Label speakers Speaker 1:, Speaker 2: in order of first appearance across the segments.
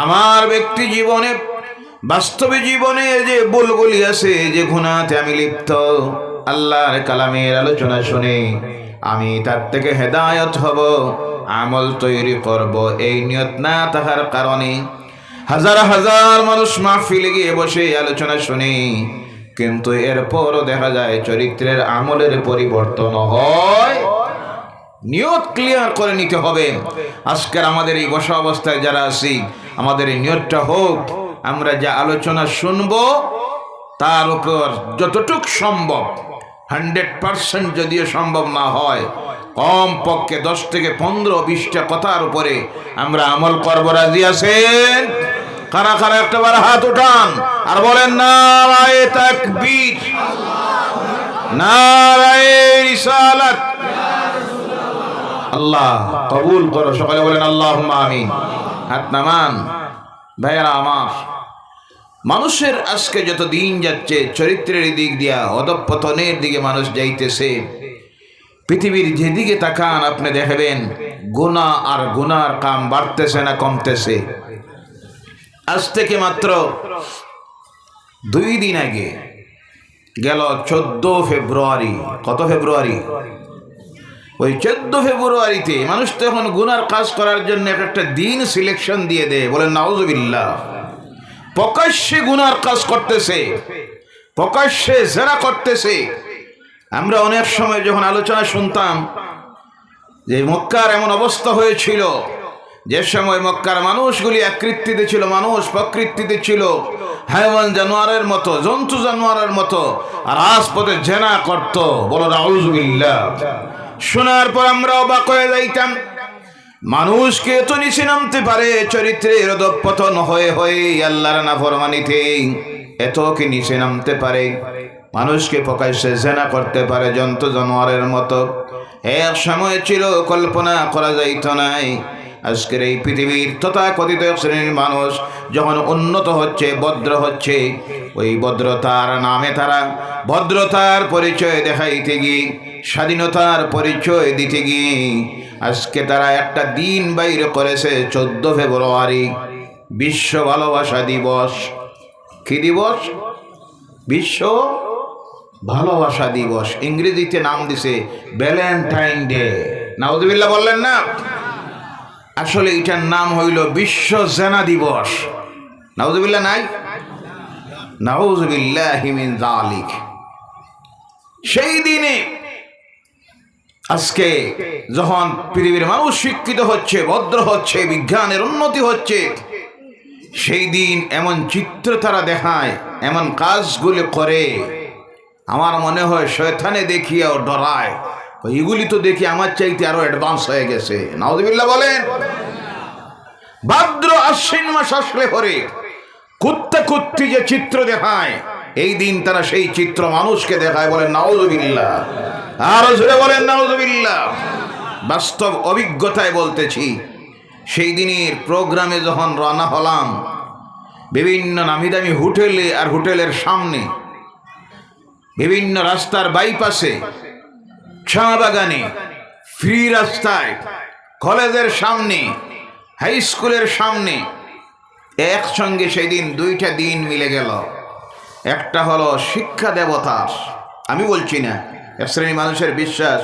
Speaker 1: আমার ব্যক্তি জীবনে, বাস্তবে জীবনে যে বুলবুলি আছে যে গুণাতে আমি লিপ্ত, আল্লাহর কালামের আলোচনা শুনে আমি তার থেকে হেদায়ত হব, আমল তৈরি করব, এই নিয়ত না তাহার কারণে হাজার হাজার মানুষ মাহফিলে গিয়ে বসে আলোচনা শুনি, কিন্তু এরপরও দেখা যায় চরিত্রের আমলের পরিবর্তন হয়। নিয়ত ক্লিয়ার করে নিতে হবে। আজকের আমাদের এই বসা অবস্থায় যারা আছি, আমাদের এই নিয়তটা হোক, আমরা যা আলোচনা শুনব, তার উপর যতটুক সম্ভব, হান্ড্রেড পার্সেন্ট যদিও সম্ভব না হয় কম পক্ষে দশ থেকে পনেরো, বিশটা কথার উপরে আমরা আমল করব। রাজি আছেন? কারা কারা একটা বার হাত উঠান, আর বলেন, নারায়ে তাকবীর, নারায়ে রিসালাত। আল্লাহ কবুল করো। সকালে বলেন আল্লাহ আমিন। হাত নামান। ভাইয়ারা আমার, মানুষের আজকে যত দিন যাচ্ছে, চরিত্রের দিক দিয়া, অধপতনের দিকে মানুষ যাইতেছে। পৃথিবীর যেদিকে তাকান, আপনি দেখবেন গুণা আর গুনার কাম বাড়তেছে না কমতেছে। আজ থেকে মাত্র দুই দিন আগে গেল চোদ্দ ফেব্রুয়ারি। কত ফেব্রুয়ারি? ওই চোদ্দ ফেব্রুয়ারিতে মানুষ তো এখন গুনার কাজ করার জন্য এক একটা দিন সিলেকশন দিয়ে দেয়। বলেন, নাউজবিল্লাহ। প্রকাশ্যে গুনার কাজ করতেছে, প্রকাশ্যে জেরা করতেছে। আমরা অনেক সময় যখন আলোচনা শুনতাম যে মক্কার এমন অবস্থা হয়েছিল, যে সময় মক্কার মানুষগুলি আকৃতিতে ছিল, মানুষ প্রকৃতিতে ছিল, হাইওয়ান জানোয়ারের মতো, জন্তু জানোয়ারের মতো, আর রাজপথে জেনা করত। বলো রাউজবিল্লাহ শোনার পর আমরা অবাক হয়ে যাইতাম। মানুষকে তো নিচে নামতে পারে, চরিত্রের দপ্পতন হয়ে হয়ে আল্লাহর নাফরমানিতে এত কি নিচে নামতে পারে? মানুষকে প্রকাশ্যে জেনা করতে পারে জন্তু জানোয়ারের মতো। এক সময় ছিল, কল্পনা করা যাইত নাই। আজকের এই পৃথিবীর তথাকথিত শ্রেণির মানুষ যখন উন্নত হচ্ছে, ভদ্র হচ্ছে, ওই ভদ্রতার নামে তারা ভদ্রতার পরিচয় দেখাইতে গিয়ে, স্বাধীনতার পরিচয় দিতে গিয়ে, আজকে তারা একটা দিন বাইরে করেছে, চোদ্দ ফেব্রুয়ারি, বিশ্ব ভালোবাসা দিবস। কি দিবস? বিশ্ব ভালোবাসা দিবস। ইংরেজিতে নাম দিছে ভ্যালেন্টাইন ডে। নাউজুবিল্লাহ বললেন না? আসলে এটার নাম হইল বিশ্ব জেনা দিবস। নাউজুবিল্লাহ নাই? নাউজুবিল্লাহ হিমিন জালিক সেই দিনে আজকে যখন পৃথিবীর মানুষ শিক্ষিত হচ্ছে, ভদ্র হচ্ছে, বিজ্ঞানের উন্নতি হচ্ছে, সেই দিন এমন চিত্র তারা দেখায়, এমন কাজগুলি করে, আমার মনে হয় শয়থানে দেখিয়াও ডরায়। এগুলি তো দেখি আমার চাইতে আরও অ্যাডভান্স হয়ে গেছে। নাউজুবিল্লাহ বলেন। ভাদ্র আশ্বিন মাস আসলে পরে কুত্তা কুত্তি যে চিত্র দেখায়, এই দিন তারা সেই চিত্র মানুষকে দেখায় বলে নাউজুবিল্লাহ। আরও জোরে বলেন, নাউজুবিল্লাহ। বাস্তব অভিজ্ঞতায় বলতেছি, সেই দিনের প্রোগ্রামে যখন রানা হলাম, বিভিন্ন নামি দামি হোটেলে আর হোটেলের সামনে, বিভিন্ন রাস্তার বাইপাসে চা বাগানে ফ্রি রাস্তায়, কলেজের সামনে, হাই স্কুলের সামনে, একসঙ্গে সেই দিন দুইটা দিন মিলে গেল। একটা হলো শিক্ষা দেবতার আমি বলছি না, এক শ্রেণি মানুষের বিশ্বাস,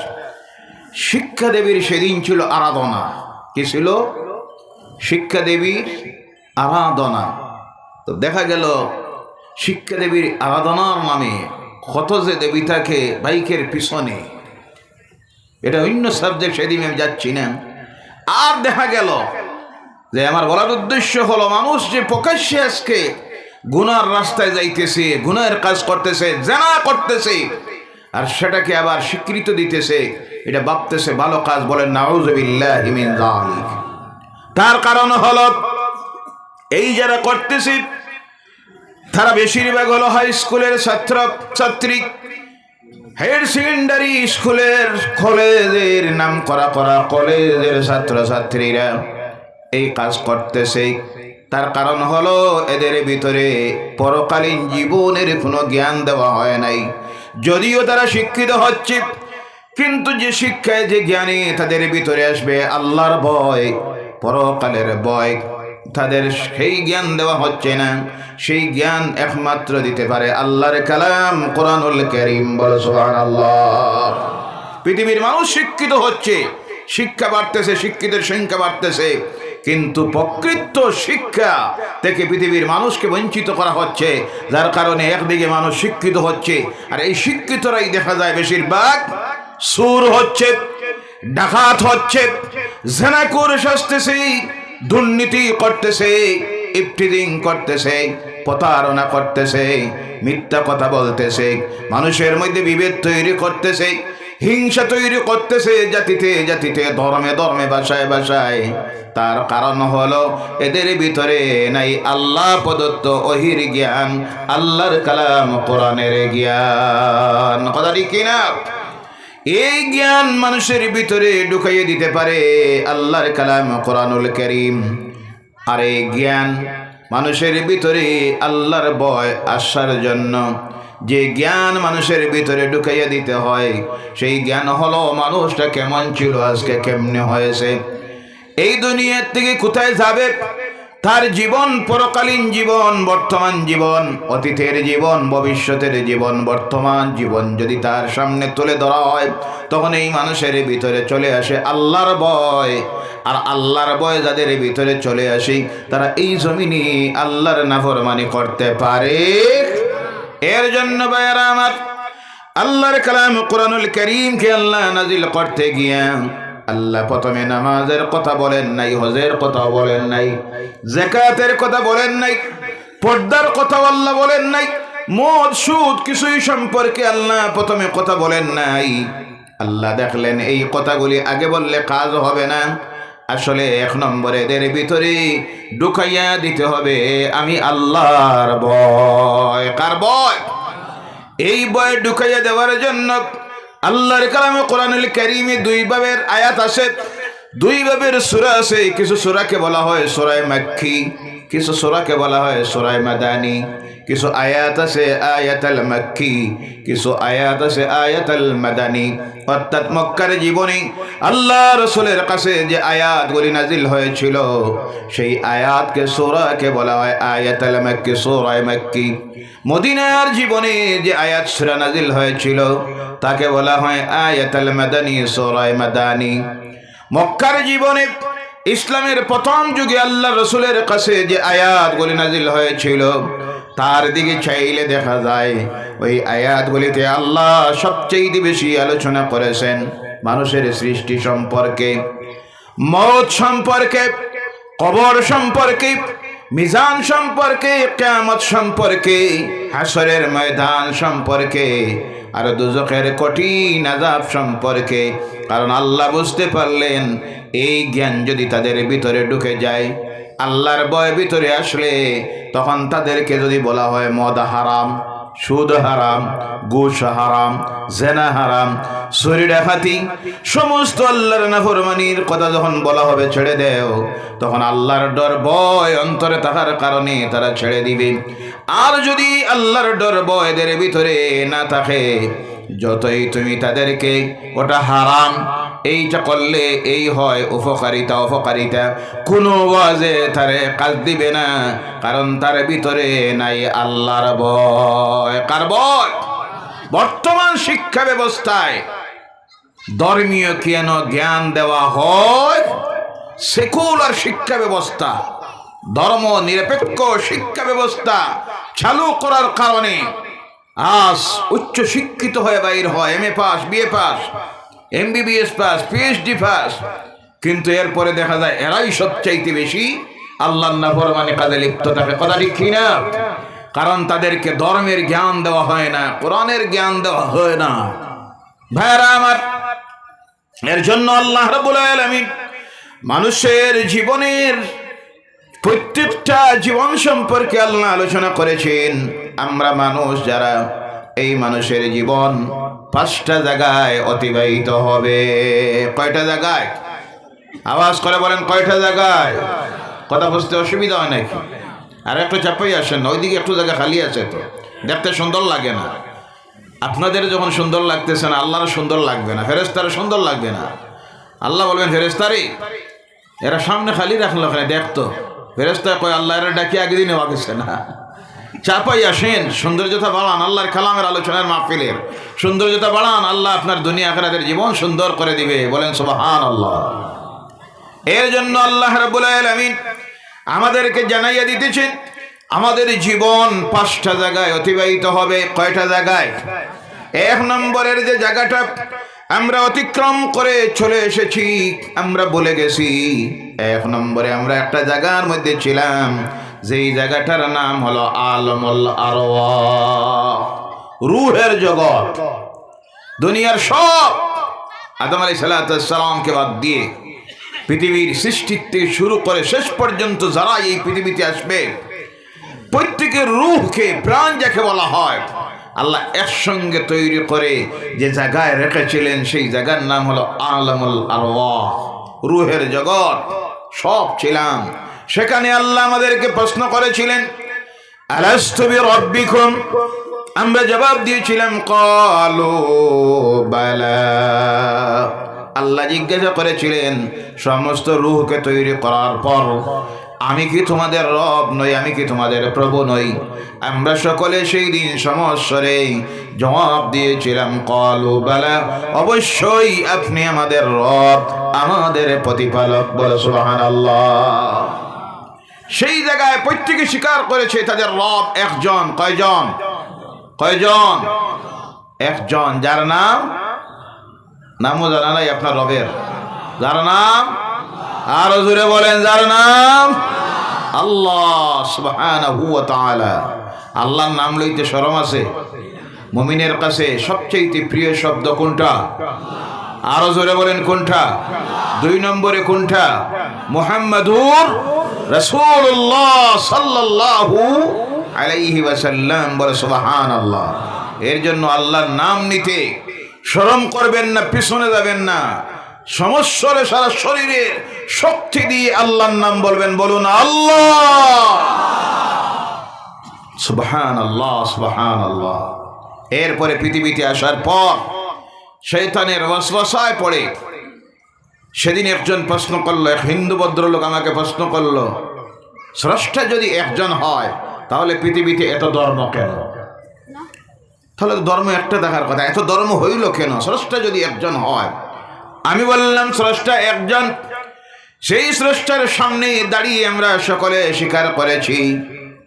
Speaker 1: শিক্ষা দেবীর সেদিন ছিল আরাধনা। কি ছিল? শিক্ষা দেবীর আরাধনা। তো দেখা গেল, শিক্ষা দেবীর আরাধনার নামে কত যে দেবী থাকে বাইকের পিছনে। এটা অন্য সাবজেক্ট সেদিন আমি যাচ্ছি না। আর দেখা গেল যে আমার বলার উদ্দেশ্য হলো, মানুষ যে প্রকাশ্যে আজকে গুনার রাস্তায় যাইতেছে গুনার কাজ করতেছে, জানা করতেছে, আর সেটাকে আবার স্বীকৃত দিতেছে, এটা ভাবতেছে, ভালো কাজ বলেন নাউজবিল্লাহ তার কারণ হল, এই যারা করতেছে, তারা বেশিরভাগ হলো হাই স্কুলের ছাত্র ছাত্রী হায়ার সেকেন্ডারি স্কুলের কলেজের নাম করা করা কলেজের ছাত্র ছাত্রীরা এই কাজ করতেছে। তার কারণ হলো এদের ভিতরে পরকালীন জীবনের কোনো জ্ঞান দেওয়া হয় নাই। যদিও তারা শিক্ষিত হচ্ছে, কিন্তু যে শিক্ষায় যে জ্ঞানে তাদের ভিতরে আসবে আল্লাহর ভয়, পরকালের ভয়। তাদের সেই জ্ঞান দেওয়া হচ্ছে না। সেই জ্ঞান একমাত্র দিতে পারে আল্লাহর কালাম কোরআনুল করিম। বল আল্লাহ পৃথিবীর মানুষ শিক্ষিত হচ্ছে। শিক্ষা বাড়তেছে, শিক্ষিতের সংখ্যা বাড়তেছে। কিন্তু প্রকৃত শিক্ষা থেকে পৃথিবীর মানুষকে বঞ্চিত করা হচ্ছে। যার কারণে একদিকে মানুষ শিক্ষিত হচ্ছে। আর এই শিক্ষিতরাই দেখা যায় বেশিরভাগ সুর হচ্ছে, ডাকাত হচ্ছে জেনাকুর সাজতেছে। দুর্নীতি করতেছে, ইফটিরিং করতেছে, প্রতারণা করতেছে, মিথ্যা কথা বলতেছে, মানুষের মধ্যে বিভেদ তৈরি করতেছে, হিংসা তৈরি করতেছে জাতিতে জাতিতে, ধর্মে ধর্মে বাসায় বাসায় তার কারণ হলো, এদের ভিতরে নাই আল্লাহ প্রদত্ত অহির জ্ঞান, আল্লাহর কালাম, কোরআনের জ্ঞান। কথাটি কিনা? এই জ্ঞান মানুষের ভিতরে ঢুকাইয়ে দিতে পারে আল্লাহর কালাম কোরআনুল করিম। আর এই জ্ঞান মানুষের ভিতরে আল্লাহর বয় আসার জন্য যে জ্ঞান মানুষের ভিতরে ঢুকাইয়া দিতে হয়, সেই জ্ঞান হলো মানুষটা কেমন ছিল, আজকে কেমনে হয়েছে। এই দুনিয়ার থেকে কোথায় যাবে? তার জীবন পরকালীন জীবন, বর্তমান জীবন, অতীতের জীবন, ভবিষ্যতের জীবন, বর্তমান জীবন যদি তার সামনে তুলে ধরা হয়, তখন এই মানুষের ভিতরে চলে আসে আল্লাহর ভয়। আর আল্লাহর ভয় যাদের ভিতরে চলে আসে, তারা এই জমিনে আল্লাহর নাফরমানি করতে পারে। এর জন্য ভাইয়ারা আমার, আল্লাহর কালাম কোরআনুল করিমকে আল্লাহ নাজিল করতে গিয়া আল্লাহ প্রথমে নামাজের কথা বলেন নাই, হজের কথা বলেন নাই জাকাতের কথা বলেন নাই, পর্দার কথা আল্লাহ বলেন নাই, মদ, সুদ কিছুই সম্পর্কে আল্লাহ প্রথমে কথা বলেন নাই। আল্লাহ দেখলেন এই কথাগুলি আগে বললে কাজ হবে না। আসলে এক নম্বরে এদের ভিতরে ঢুকাইয়া দিতে হবে, আমি আল্লাহর বয় কার বয় এই বয় ঢুকাইয়া দেওয়ার জন্য আল্লাহর কালামে কোরআনুল কারিমে দুই বাবের আয়াত আছে দুই বাবের সুরা আছে কিছু সুরাকে বলা হয় সুরায় মাক্কি। কিছু সূরাকে বলা হয় সূরায়ে মাদানি, কিছু আয়াত আছে আয়াতাল মাক্কি, কিছু আয়াত আছে আয়াতাল মাদানি। অর্থাৎ মক্কার জীবনে আল্লাহ রসুলের কাছে যে আয়াতগুলি নাজিল হয়েছিল, সেই আয়াতকে, সূরাকে বলা হয় আয়াতাল মাক্কি, সূরায়ে মাক্কি। মদিনার জীবনে যে আয়াত সুরা নাজিল হয়েছিল, তাকে বলা হয় আয়াতাল মাদানি, সূরায়ে মাদানি। মক্কার জীবনে ইসলামের প্রথম যুগে আল্লাহ রসুলের কাছে যে আয়াতগুলি নাজিল হয়েছিল, তার দিকে চাইলে দেখা যায়, ওই আয়াতগুলিতে আল্লাহ সবচেয়ে বেশি আলোচনা করেছেন মানুষের সৃষ্টি সম্পর্কে, মত সম্পর্কে, কবর সম্পর্কে, মিজান সম্পর্কে, কেয়ামত সম্পর্কে হাসরের ময়দান সম্পর্কে আর দুজকের কঠিন আজাব সম্পর্কে। কারণ আল্লাহ বুঝতে পারলেন, এই জ্ঞান যদি তাদের ভিতরে ঢুকে যায়, আল্লাহর বয় ভিতরে আসলে তখন তাদেরকে যদি বলা হয় মদ হারাম। সুদ হারাম ঘুষ হারাম, জেনা হারাম চুরি ডাকাতি, সমস্ত আল্লাহর নাফরমানির কথা যখন বলা হবে ছেড়ে দেও, তখন আল্লাহর ডর ভয় অন্তরে থাকার কারণে তারা ছেড়ে দিবে। আর যদি আল্লাহর ডর ভয় এদের ভিতরে না থাকে, যতই তুমি তাদেরকে, ওটা হারাম এইটা করলে এই হয় উপকারিতা উপকারিতা কোনো ওয়াজে তারে কাজ দিবে না, কারণ তার ভিতরে নাই আল্লাহর ভয়। কার বর্তমান শিক্ষা ব্যবস্থায় ধর্মীয় কেন জ্ঞান দেওয়া হয়? সেকুলার শিক্ষা ব্যবস্থা, ধর্ম নিরপেক্ষ শিক্ষা ব্যবস্থা চালু করার কারণে আজ উচ্চ শিক্ষিত হয়ে বাইর হয়, M A pass BA pass. MBBS pass PhD pass কিন্তু এরপরে দেখা যায় এরাই সবচাইতে বেশি আল্লাহ নাফরমানে কাজে লিপ্ত থাকে। কথা ঠিক না? কারণ তাদেরকে ধর্মের জ্ঞান দেওয়া হয় না, কোরআনের জ্ঞান দেওয়া হয় না। ভাইরা আমার, এর জন্য আল্লাহ রাব্বুল আলামিন মানুষের জীবনের প্রত্যেকটা জীবন সম্পর্কে আল্লাহ আলোচনা করেছেন। আমরা মানুষ যারা এই মানুষের জীবন পাঁচটা জায়গায় অতিবাহিত হবে। কয়টা জায়গায়? আওয়াজ করে বলেন, কয়টা জায়গায়? কথা বুঝতে অসুবিধা হয় নাকি? আর একটু চাপাই আসেন ওইদিকে একটু জায়গা খালি আছে তো। দেখতে সুন্দর লাগে না। আপনাদের যখন সুন্দর লাগতেছে না, আল্লাহর সুন্দর লাগবে না ফেরেস্তার সুন্দর লাগবে না। আল্লাহ বলবেন ফেরেস্তারি এরা সামনে খালি রাখল ওখানে দেখতো ফেরেস্তা কয় আল্লাহর ডাকি আগে দিনে গেছে না। চাপাই আসেন। সৌন্দর্যতা বাড়ান আল্লাহর কালামের আলোচনার মাহফিলের। সৌন্দর্যতা বাড়ান, আল্লাহ আপনার দুনিয়া আখরাতের জীবন সুন্দর করে দিবে। বলেন সুবহান আল্লাহ এর জন্য আল্লাহ আলামিন আমাদেরকে জানাইয়া দিতেছেন, আমাদের জীবন পাঁচটা জায়গায় অতিবাহিত হবে, কয়টা জায়গায়? এক নম্বরের যে জায়গাটা আমরা অতিক্রম করে চলে এসেছি, আমরা বলে গেছি, এক নম্বরে আমরা একটা জায়গার মধ্যে ছিলাম। যেই জায়গাটার নাম হলো আলমুল আরওয়া রুহের জগৎ। দুনিয়ার সব আদম আলী সাল্লামকে বাদ দিয়ে পৃথিবীর সৃষ্টির থেকে শুরু করে শেষ পর্যন্ত যারা এই পৃথিবীতে আসবে, প্রত্যেকের রূহকে, প্রাণ যাকে বলা হয়, আল্লাহ একসঙ্গে তৈরি করে যে জায়গায় রেখেছিলেন সেই জায়গার নাম হলো আলমুল আরওয়াহ। রুহের জগৎ। সব ছিলাম। সেখানে আল্লাহ আমাদেরকে প্রশ্ন করেছিলেন আমরা জবাব দিয়েছিলাম, কালু বালা। আল্লাহ জিজ্ঞাসা করেছিলেন, সমস্ত রুহকে তৈরি করার পর আমি কি তোমাদের রব নই, আমি কি তোমাদের প্রভু নই? আমরা সকলে সেই দিন সমস্বরে জবাব দিয়েছিলাম, কলু বালা। অবশ্যই আপনি আমাদের রব, আমাদের প্রতিপালক বলে সুবহান আল্লাহ সেই জায়গায় প্রত্যেকে স্বীকার করেছে তাদের রব একজন, কয়জন? কয়জন? একজন, যার নাম? নামও জানা নাই আপনার রবের। যার নাম? আর জুড়ে বলেন, যার নাম? আল্লাহ আল্লাহর নাম লইতে শরম আছে। মমিনের কাছে সবচেয়ে প্রিয় শব্দ কোনটা? আরও জোরে বলেন কোনটা? দুই নম্বরে কোনটা? মুহাম্মাদুর এর জন্য আল্লাহর নাম নিতে শরম করবেন না, পিছনে যাবেন না। সমস্যরে সারা শরীরের শক্তি দিয়ে আল্লাহর নাম বলবেন, বলুন আল্লাহ। সুবহান আল্লাহ সুবহান আল্লাহ এরপরে পৃথিবীতে আসার পর শৈতানের ওয়াসওয়াসায় পড়ে। সেদিন একজন প্রশ্ন করল এক হিন্দু ভদ্রলোক আমাকে প্রশ্ন করল স্রষ্টা যদি একজন হয় তাহলে পৃথিবীতে এত ধর্ম কেন? তাহলে ধর্ম একটা দেখার কথা এত ধর্ম হইল কেন? স্রষ্টা যদি একজন হয় আমি বললাম স্রষ্টা একজন সেই স্রষ্টার সামনে দাঁড়িয়ে আমরা সকলে স্বীকার করেছি।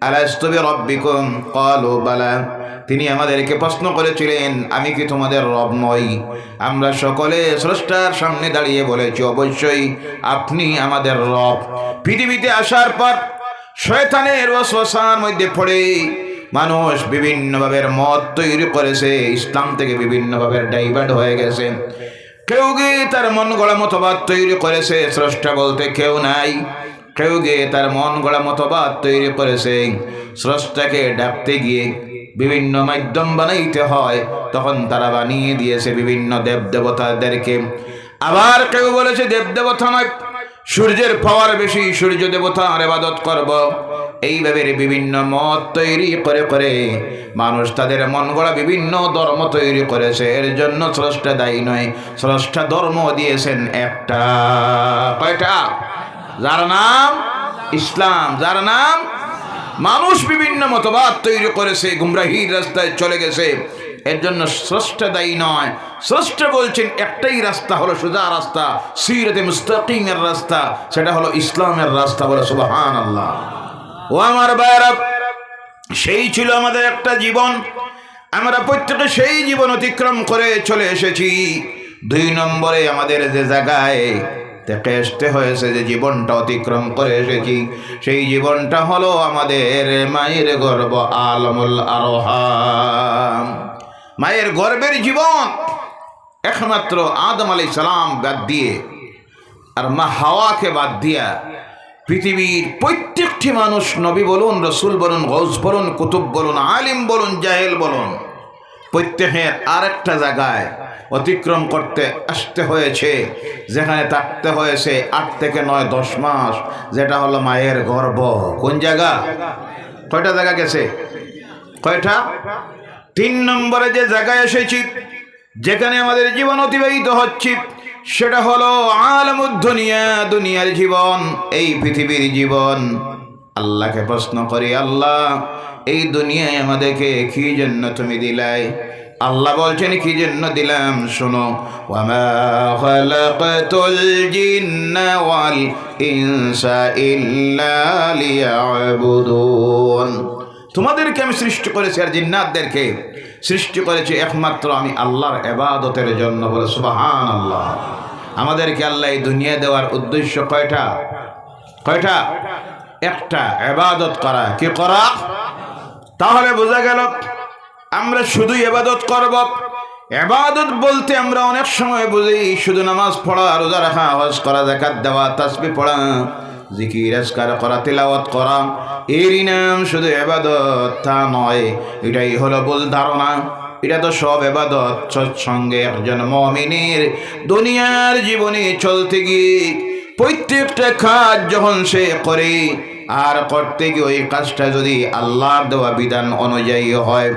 Speaker 1: আলাস্তবে রব্বিকুম? কলু বালা। তিনি আমাদেরকে প্রশ্ন করেছিলেন, আমি কি তোমাদের রব নই? আমরা সকলে স্রষ্টার সামনে দাঁড়িয়ে বলেছি, অবশ্যই আপনি আমাদের রব। পৃথিবীতে আসার পর শয়তানের ওয়াসওয়াসার মধ্যে পড়ে মানুষ বিভিন্নভাবে মত তৈরি করেছে, ইসলাম থেকে বিভিন্নভাবে ডাইভার্ট হয়ে গেছে। কেউ গিয়ে তার মন গড়া মতবাদ তৈরি করেছে, স্রষ্টা বলতে কেউ নাই। কেউ গিয়ে তার মন গড়া মতবাদ তৈরি করেছে, স্রষ্টাকে ডাকতে গিয়ে বিভিন্ন মাধ্যম বানাইতে হয়, তখন তারা বানিয়ে দিয়েছে বিভিন্ন দেব দেবতাদেরকে আবার কেউ বলেছে দেব দেবতা নয়, সূর্যের পাওয়ার বেশি, সূর্য দেবতার এবাদত করব। এইভাবে বিভিন্ন মত তৈরি করে করে মানুষ তাদের মন গড়া বিভিন্ন ধর্ম তৈরি করেছে। এর জন্য স্রষ্টা দায়ী নয়, স্রষ্টা ধর্ম দিয়েছেন একটা, কয়টা? যার নাম ইসলাম, যার নাম মানুষ বিভিন্ন মতবাদ তৈরি করেছে, গুমরাহির রাস্তায় চলে গেছে। এর জন্য স্রষ্টা দায়ী নয়। স্রষ্টা বলছেন, একটাই রাস্তা হলো সোজা রাস্তা, সিরতে মুস্তাকিমের রাস্তা, সেটা হলো ইসলামের রাস্তা বলে সুবাহান আল্লাহ ও আমার বাইরা সেই ছিল আমাদের একটা জীবন। আমরা প্রত্যেকে সেই জীবন অতিক্রম করে চলে এসেছি। দুই নম্বরে আমাদের যে জায়গায় দেখে আসতে হয়েছে যে জীবনটা অতিক্রম করে এসেছি সেই জীবনটা হলো আমাদের মায়ের গর্ব আলমুল আরোহাম। মায়ের গর্বের জীবন একমাত্র আদম আলাই সালাম বাদ দিয়ে আর মা হাওয়াকে বাদ দিয়া পৃথিবীর প্রত্যেকটি মানুষ নবী বলুন, রসুল বলুন গৌস বলুন, কুতুব বলুন, আলিম বলুন, জাহেল বলুন প্রত্যেকের আরেকটা জায়গায় অতিক্রম করতে আসতে হয়েছে। যেখানে থাকতে হয়েছে আট থেকে নয়, দশ মাস। যেটা হলো মায়ের গর্ভ। কোন জায়গা? কয়টা জায়গা গেছে? কয়টা? তিন নম্বরে যে জায়গায় এসেছি, যেখানে আমাদের জীবন অতিবাহিত হচ্ছে, সেটা হলো আলমুদ দুনিয়া দুনিয়ার জীবন, এই পৃথিবীর জীবন। আল্লাহকে প্রশ্ন করি, আল্লাহ, এই দুনিয়ায় আমাদেরকে কি জন্য তুমি দিলাই? আল্লাহ বলছেন, কি জন্য দিলাম? শোনো তোমাদেরকে আমি সৃষ্টি করেছি আর জিন্নাতদেরকে সৃষ্টি করেছি একমাত্র আমি আল্লাহর এবাদতের জন্য বলে সুবাহান আল্লাহ আমাদেরকে আল্লাহ এই দুনিয়া দেওয়ার উদ্দেশ্য কয়টা? কয়টা? একটা এবাদত করা। কি করা? তাহলে বোঝা গেল, আমরা শুধু এবাদত করব। এবাদত বলতে আমরা অনেক সময় বুঝি, শুধু নামাজ পড়া, রোজা রাখা, হজ করা জাকাত দেওয়া, তাসবি পড়া, জিকির, আজকার করা, তিলাওয়াত করা, এরই নাম শুধু এবাদত তা নয়, এটাই হলো ভুল ধারণা। এটা তো সব এবাদত সৎসঙ্গে একজন মমিনের দুনিয়ার জীবনে চলতে গিয়ে প্রত্যেকটা কাজ যখন সে করে আর করতে গিয়ে ওই কাজটা যদি আল্লাহর দেওয়া বিধান অনুযায়ী হয়,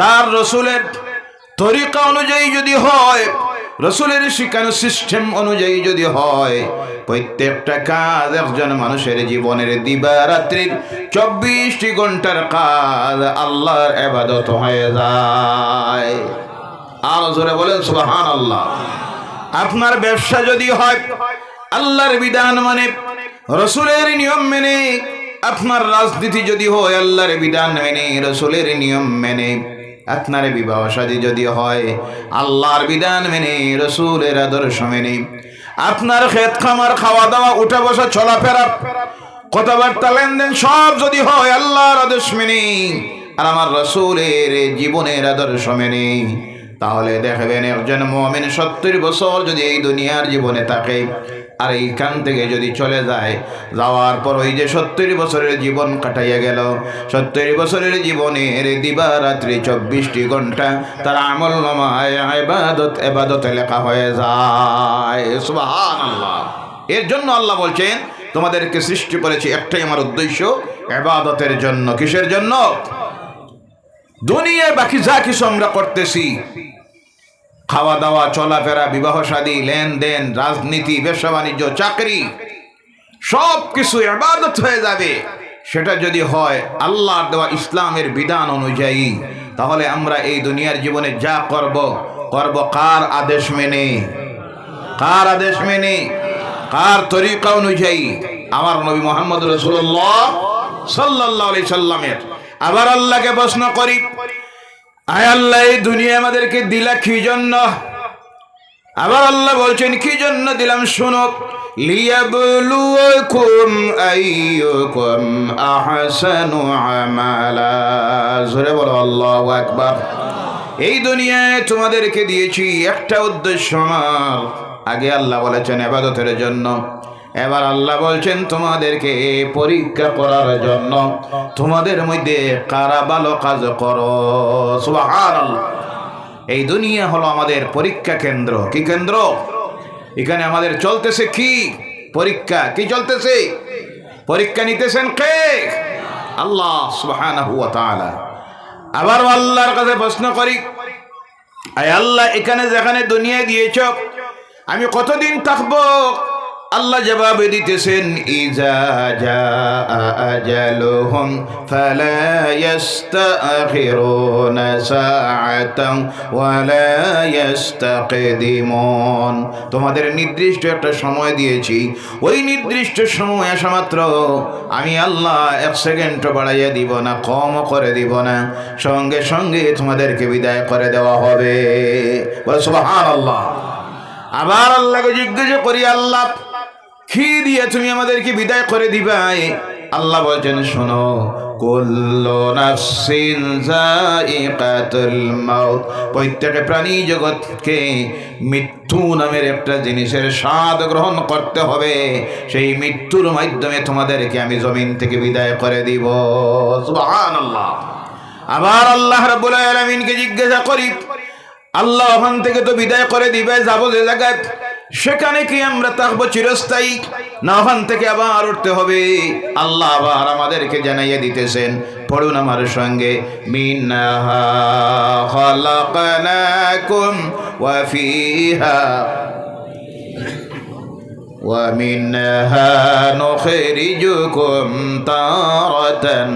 Speaker 1: তার রসুলের তরিকা অনুযায়ী যদি হয়, রসুলের শিখানো সিস্টেম অনুযায়ী যদি হয়, প্রত্যেকটা কাজ একজন মানুষের জীবনের দিবা রাত্রির চব্বিশটি ঘণ্টার কাজ আল্লাহর এবাদত হয়ে যায়। আর জোরে বলেন সুবাহান আল্লাহ আপনার ব্যবসা যদি হয়, আল্লাহর বিধান মানে রসুলের নিয়ম মেনে, আপনার রাজনীতি যদি হয়, আল্লাহর বিধান মেনে, রসুলের নিয়ম মেনে, আপনার বিবাহ সাদী যদি হয়, আল্লাহর বিধান মেনে, রসুলের আদর্শ মেনে। আপনার ক্ষেত খামার, খাওয়া দাওয়া, উঠা বসা, চলাফেরা, কথাবার্তা, লেনদেন সব যদি হয়, আল্লাহর আদর্শ মেনে, আর আমার রসুলের জীবনের আদর্শ মেনে। তাহলে দেখবেন একজন মমিন সত্তর বছর যদি এই দুনিয়ার জীবনে থাকে, আর এইখান থেকে যদি চলে যায়, যাওয়ার পর ওই যে সত্তর বছরের জীবন কাটাইয়া গেল, সত্তর বছরের জীবনের দিবা রাত্রি চব্বিশটি ঘণ্টা তার আমল নামায় এবাদত এবাদতে লেখা হয়ে যায়। এর জন্য আল্লাহ বলছেন, তোমাদেরকে সৃষ্টি করেছি একটাই আমার উদ্দেশ্য এবাদতের জন্য। কিসের জন্য? দুনিয়ায় বাকি যা কিছু আমরা করতেছি। খাওয়া দাওয়া, চলাফেরা, বিবাহ শাদী লেনদেন, রাজনীতি, ব্যবসা বাণিজ্য, চাকরি সব কিছু এবাদত হয়ে যাবে। সেটা যদি হয় আল্লাহর দেওয়া ইসলামের বিধান অনুযায়ী, তাহলে আমরা এই দুনিয়ার জীবনে যা করব করব কার আদেশ মেনে? কার আদেশ মেনে? কার তরিকা অনুযায়ী? আমার নবী মোহাম্মদ রসুল্লাহ সাল্লাহ সাল্লামের। আবার আল্লাহকে প্রশ্ন করি আয় আল্লাহ, এই দুনিয়া আমাদেরকে দিলা কি জন্য? আবার আল্লাহ বলছেন, কি জন্য দিলাম? শুনো বলো এই দুনিয়ায় তোমাদেরকে দিয়েছি একটা উদ্দেশ্য আমার। আগে আল্লাহ বলেছেন ইবাদতের জন্য। এবার আল্লাহ বলছেন, তোমাদেরকে পরীক্ষা করার জন্য তোমাদের মধ্যে কারা ভালো কাজ করো? এই দুনিয়া হলো আমাদের পরীক্ষা কেন্দ্র। কি কেন্দ্র? এখানে আমাদের চলতেছে কি? পরীক্ষা। কি চলতেছে? পরীক্ষা নিতেছেন কে? আল্লাহ সুবহানাহু ওয়া তাআলা। আবার আল্লাহর কাছে প্রশ্ন করি, আয় আল্লাহ, এখানে যেখানে দুনিয়ায় দিয়েছ, আমি কতদিন থাকব? আল্লাহ জবাবে দিতেছেন, ইজা তোমাদের নির্দিষ্ট একটা সময় দিয়েছি। ওই নির্দিষ্ট সময় আসা মাত্র আমি আল্লাহ এক সেকেন্ড বাড়াইয়া দিব না কম করে দিব না। সঙ্গে সঙ্গে তোমাদেরকে বিদায় করে দেওয়া হবে। বলে আবার আল্লাহকে জিজ্ঞাসা করি, আল্লাহ কি দিয়ে তুমি আমাদেরকে বিদায় করে দিবাই আল্লাহ বলছেন, শোনো প্রাণী জগৎকে নামের একটা জিনিসের স্বাদ গ্রহণ করতে হবে। সেই মাধ্যমে তোমাদেরকে আমি জমিন থেকে বিদায় করে দিব। আবার আল্লাহ রাব্বুল জিজ্ঞাসা করি, আল্লাহ ওখান থেকে তো বিদায় করে দিবে, যাব যে জায়গায়? সেখানে কি আমরা থাকব চিরস্থায়ী? না, ওখান থেকে আবার উঠতে হবে। আল্লাহ আবার আমাদেরকে জানাইয়া দিতেছেন, পড়ুন আমার সঙ্গে। মিনহা নখেরি জুকুম তারতন